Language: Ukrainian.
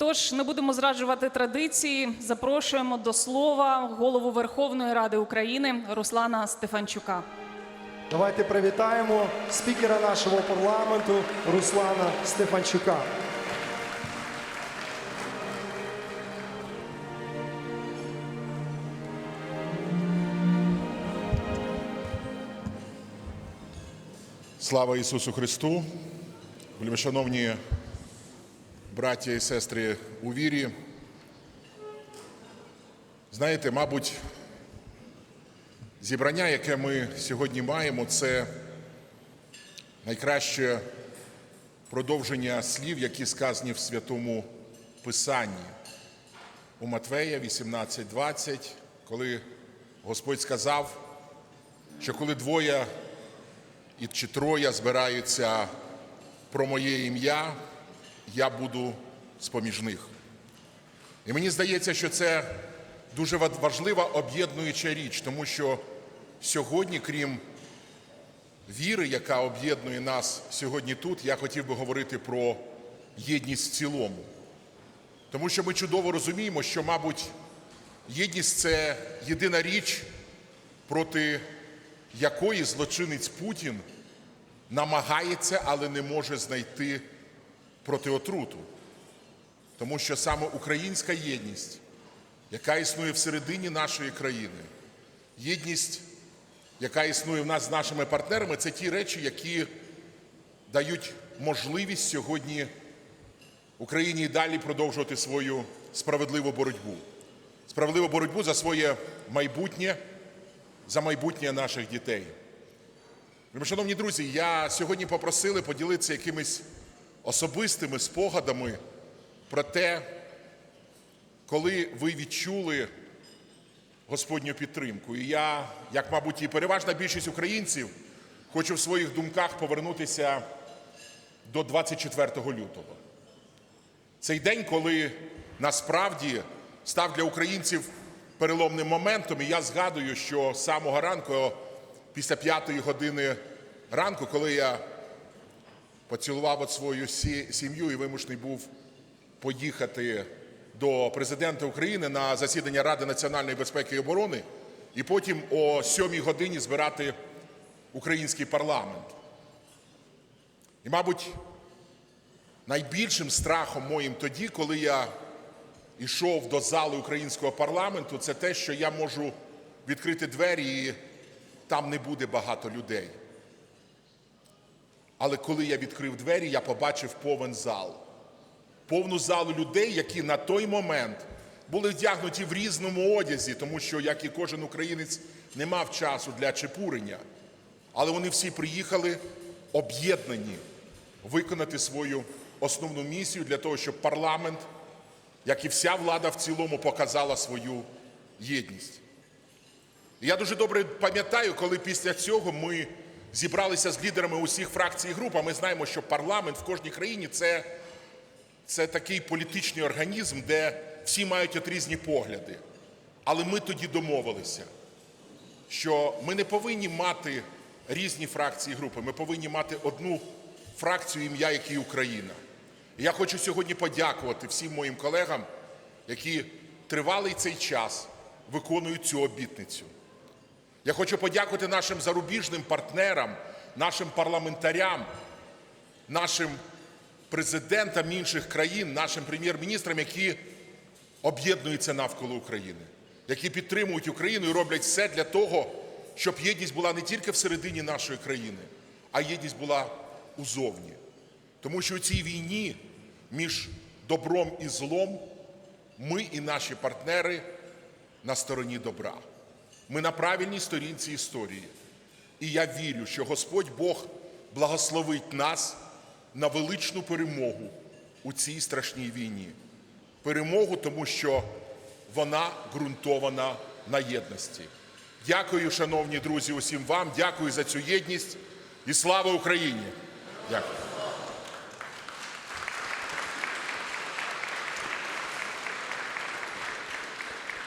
Тож не будемо зраджувати традиції. Запрошуємо до слова голову Верховної Ради України Руслана Стефанчука. Давайте привітаємо спікера нашого парламенту Руслана Стефанчука. Слава Ісусу Христу! Вельмишановні браття і сестри у вірі. Знаєте, мабуть, зібрання, яке ми сьогодні маємо, це найкраще продовження слів, які сказані в Святому Писанні. У Матвея 18.20, коли Господь сказав, що коли двоє і чи троє збираються про моє ім'я, я буду з-поміж них. І мені здається, що це дуже важлива об'єднуюча річ, тому що сьогодні, крім віри, яка об'єднує нас сьогодні тут, я хотів би говорити про єдність в цілому. Тому що ми чудово розуміємо, що, мабуть, єдність це єдина річ, проти якої злочинець Путін намагається, але не може знайти протиотруту. Тому що саме українська єдність, яка існує всередині нашої країни, єдність, яка існує в нас з нашими партнерами, це ті речі, які дають можливість сьогодні Україні і далі продовжувати свою справедливу боротьбу. Справедливу боротьбу за своє майбутнє, за майбутнє наших дітей. Шановні друзі, я сьогодні попросили поділитися якимись особистими спогадами про те, коли ви відчули Господню підтримку. І я, як, мабуть, і переважна більшість українців, хочу в своїх думках повернутися до 24 лютого. Цей день, коли насправді став для українців переломним моментом, і я згадую, що з самого ранку, після п'ятої години ранку, коли я поцілував от свою сім'ю і вимушений був поїхати до президента України на засідання Ради національної безпеки і оборони, і потім о сьомій годині збирати український парламент. І, мабуть, найбільшим страхом моїм тоді, коли я йшов до зали українського парламенту, це те, що я можу відкрити двері і там не буде багато людей. Але коли я відкрив двері, я побачив повен зал. Повну залу людей, які на той момент були вдягнуті в різному одязі, тому що, як і кожен українець, не мав часу для чепурення. Але вони всі приїхали об'єднані виконати свою основну місію для того, щоб парламент, як і вся влада в цілому, показала свою єдність. Я дуже добре пам'ятаю, коли після цього ми зібралися з лідерами усіх фракцій і груп, а ми знаємо, що парламент в кожній країні це, це такий політичний організм, де всі мають от різні погляди. Але ми тоді домовилися, що ми не повинні мати різні фракції і групи, ми повинні мати одну фракцію ім'я, якій Україна. І я хочу сьогодні подякувати всім моїм колегам, які тривалий цей час виконують цю обітницю. Я хочу подякувати нашим зарубіжним партнерам, нашим парламентарям, нашим президентам інших країн, нашим прем'єр-міністрам, які об'єднуються навколо України, які підтримують Україну і роблять все для того, щоб єдність була не тільки всередині нашої країни, а єдність була узовні. Тому що у цій війні між добром і злом ми і наші партнери на стороні добра. Ми на правильній сторінці історії. І я вірю, що Господь Бог благословить нас на величну перемогу у цій страшній війні. Перемогу, тому що вона ґрунтована на єдності. Дякую, шановні друзі, усім вам. Дякую за цю єдність і слава Україні! Дякую.